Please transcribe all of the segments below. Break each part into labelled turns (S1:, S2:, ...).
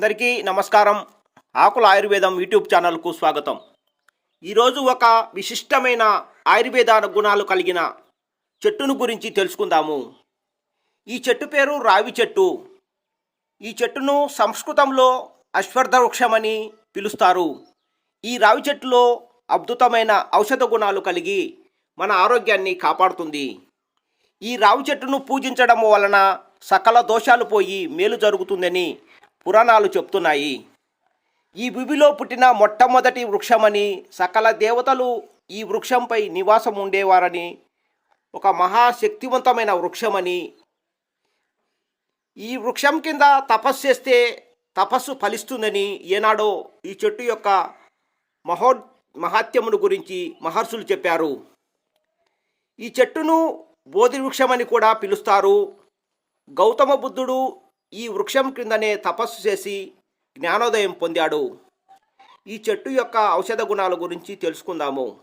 S1: అందరికీ నమస్కారం. ఆకుల ఆయుర్వేదం యూట్యూబ్ ఛానల్కు స్వాగతం. ఈరోజు ఒక విశిష్టమైన ఆయుర్వేద గుణాలు కలిగిన చెట్టును గురించి తెలుసుకుందాము. ఈ చెట్టు పేరు రావి చెట్టు. ఈ చెట్టును సంస్కృతంలో అశ్వర్థ వృక్షమని పిలుస్తారు. ఈ రావి చెట్టులో అద్భుతమైన ఔషధ గుణాలు కలిగి మన ఆరోగ్యాన్ని కాపాడుతుంది. ఈ రావి చెట్టును పూజించడం వలన సకల దోషాలు పోయి మేలు జరుగుతుందని పురాణాలు చెప్తున్నాయి. ఈ భూమిలో పుట్టిన మొట్టమొదటి వృక్షమని సకల దేవతలు ఈ వృక్షంపై నివాసం ఉండేవారని ఒక మహాశక్తివంతమైన వృక్షమని. ఈ వృక్షం కింద తపస్సు చేస్తే తపస్సు ఫలిస్తుందని ఏనాడో ఈ చెట్టు యొక్క మహో మహాత్యమును గురించి మహర్షులు చెప్పారు. ఈ చెట్టును బోధి వృక్షమని కూడా పిలుస్తారు. గౌతమ బుద్ధుడు ఈ వృక్షం క్రిందనే తపస్సు చేసి జ్ఞానోదయం పొందాడు. ఈ చెట్టు యొక్క ఔషధ గుణాల గురించి తెలుసుకుందాము.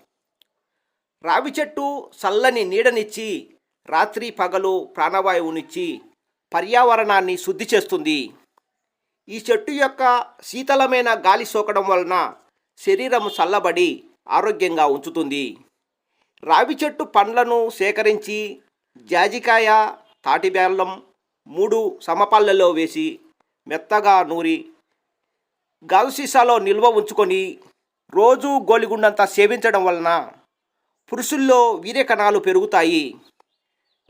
S1: రావి చెట్టు చల్లని నీడనిచ్చి రాత్రి పగలు ప్రాణవాయువునిచ్చి పర్యావరణాన్ని శుద్ధి చేస్తుంది. ఈ చెట్టు యొక్క శీతలమైన గాలి సోకడం వలన శరీరం చల్లబడి ఆరోగ్యంగా ఉంచుతుంది. రావి చెట్టు పండ్లను సేకరించి జాజికాయ తాటి మూడు సమపాళ్ళలో వేసి మెత్తగా నూరి గాజు సీసాలో నిల్వ ఉంచుకొని రోజు గోలిగుండంతా సేవించడం వలన పురుషుల్లో వీర్యకణాలు పెరుగుతాయి.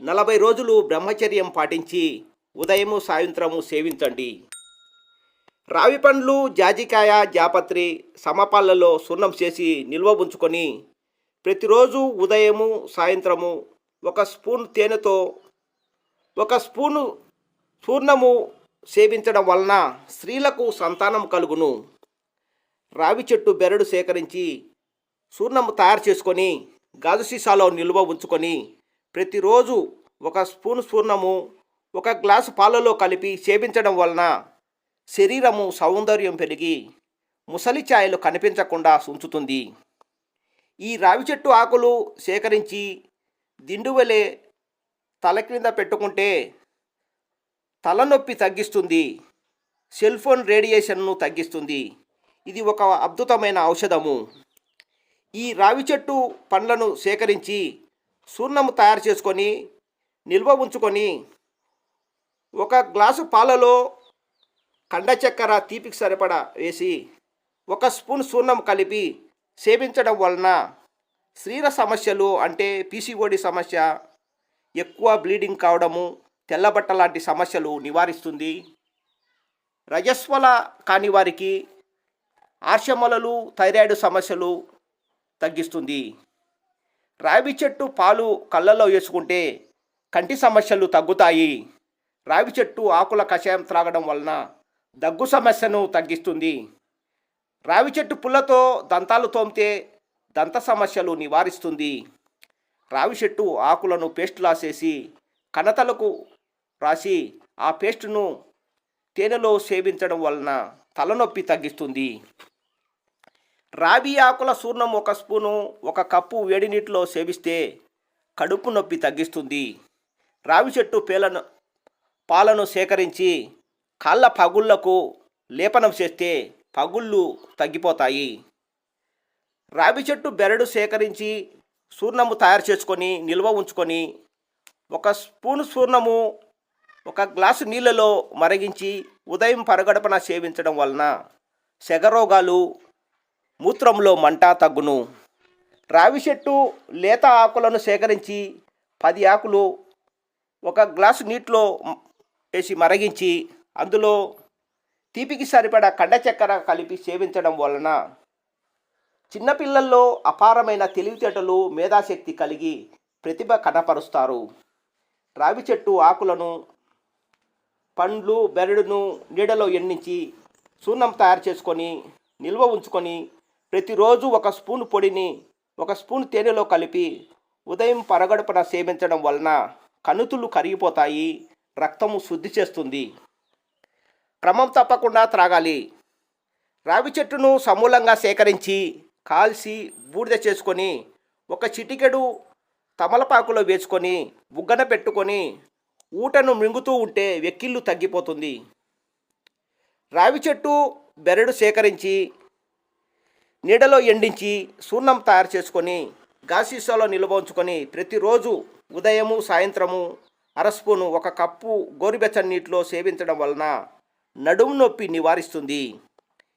S1: నలభై రోజులు బ్రహ్మచర్యం పాటించి ఉదయము సాయంత్రము సేవించండి. రావి పండ్లు జాజికాయ జాపత్రి సమపాళ్ళలో సున్నం చేసి నిల్వ ఉంచుకొని ప్రతిరోజు ఉదయము సాయంత్రము ఒక స్పూన్ తేనెతో ఒక స్పూను చూర్ణము సేవించడం వలన స్త్రీలకు సంతానం కలుగును. రావి చెట్టు బెరడు సేకరించి చూర్ణము తయారు చేసుకొని గాజు సీసాలో నిల్వ ఉంచుకొని ప్రతిరోజు ఒక స్పూన్ చూర్ణము ఒక గ్లాసు పాలలో కలిపి సేవించడం వలన శరీరము సౌందర్యం పెరిగి ముసలి ఛాయలు కనిపించకుండా ఉంచుతుంది. ఈ రావి చెట్టు ఆకులు సేకరించి దిండువలే తల క్రింద పెట్టుకుంటే తలనొప్పి తగ్గిస్తుంది సెల్ ఫోన్ రేడియేషన్ను తగ్గిస్తుంది. ఇది ఒక అద్భుతమైన ఔషధము. ఈ రావి చెట్టు పండ్లను సేకరించి సూర్ణము తయారు చేసుకొని నిల్వ ఉంచుకొని ఒక గ్లాసు పాలలో కండ చక్కెర తీపికి సరిపడా వేసి ఒక స్పూన్ సూర్ణం కలిపి సేవించడం వలన స్త్రీల సమస్యలు అంటే పీసీఓడి సమస్య ఎక్కువ బ్లీడింగ్ కావడము తెల్లబట్ట లాంటి సమస్యలు నివారిస్తుంది. రజస్వల కాని వారికి ఆర్షమలలు థైరాయిడ్ సమస్యలు తగ్గిస్తుంది. రావి చెట్టు పాలు కళ్ళల్లో వేసుకుంటే కంటి సమస్యలు తగ్గుతాయి. రావి చెట్టు ఆకుల కషాయం త్రాగడం వలన దగ్గు సమస్యను తగ్గిస్తుంది. రావి చెట్టు పుల్లతో దంతాలు తోమితే దంత సమస్యలు నివారిస్తుంది. రావి చెట్టు ఆకులను పేస్టులా చేసి కణతలకు రాసి ఆ పేస్టును తేనెలో సేవించడం వలన తలనొప్పి తగ్గిస్తుంది. రావి ఆకుల చూర్ణం ఒక స్పూను ఒక కప్పు వేడి నీటిలో సేవిస్తే కడుపు నొప్పి తగ్గిస్తుంది. రావి చెట్టు పేలను పాలను సేకరించి కాళ్ళ పగుళ్ళకు లేపనం చేస్తే పగుళ్ళు తగ్గిపోతాయి. రావి చెట్టు బెరడు సేకరించి చూర్ణము తయారు చేసుకొని నిల్వ ఉంచుకొని ఒక స్పూను చూర్ణము ఒక గ్లాసు నీళ్ళలో మరిగించి ఉదయం పరగడపన సేవించడం వలన శగరోగాలు మూత్రంలో మంట తగ్గును. రావి చెట్టు లేత ఆకులను సేకరించి పది ఆకులు ఒక గ్లాసు నీటిలో వేసి మరిగించి అందులో తీపికి సరిపడా కండ చక్కెర కలిపి సేవించడం వలన చిన్నపిల్లల్లో అపారమైన తెలివితేటలు మేధాశక్తి కలిగి ప్రతిభ కనపరుస్తారు. రావి చెట్టు ఆకులను పండ్లు బెరడును నీడలో ఎండించి సున్నం తయారు చేసుకొని నిల్వ ఉంచుకొని ప్రతిరోజు ఒక స్పూన్ పొడిని ఒక స్పూన్ తేనెలో కలిపి ఉదయం పరగడుపున సేవించడం వలన కణుతులు కరిగిపోతాయి రక్తము శుద్ధి చేస్తుంది. క్రమం తప్పకుండా త్రాగాలి. రావి చెట్టును సమూలంగా సేకరించి కాల్చి బూడిద చేసుకొని ఒక చిటికెడు తమలపాకులో వేసుకొని బుగ్గన పెట్టుకొని ఊటను మింగుతూ ఉంటే వెక్కిళ్ళు తగ్గిపోతుంది. రావి చెట్టు బెరడు సేకరించి నీడలో ఎండించి సూర్ణం తయారు చేసుకొని గాసీసాలో నిల్వ ఉంచుకొని ప్రతిరోజు ఉదయము సాయంత్రము అర స్పూను ఒక కప్పు గోరుబెచ్చని నీటిలో సేవించడం వలన నడుము నొప్పి నివారిస్తుంది.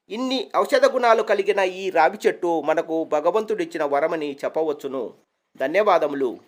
S1: ఇన్ని ఔషధ గుణాలు కలిగిన ఈ రావి చెట్టు మనకు భగవంతుడిచ్చిన వరమని చెప్పవచ్చును. ధన్యవాదములు.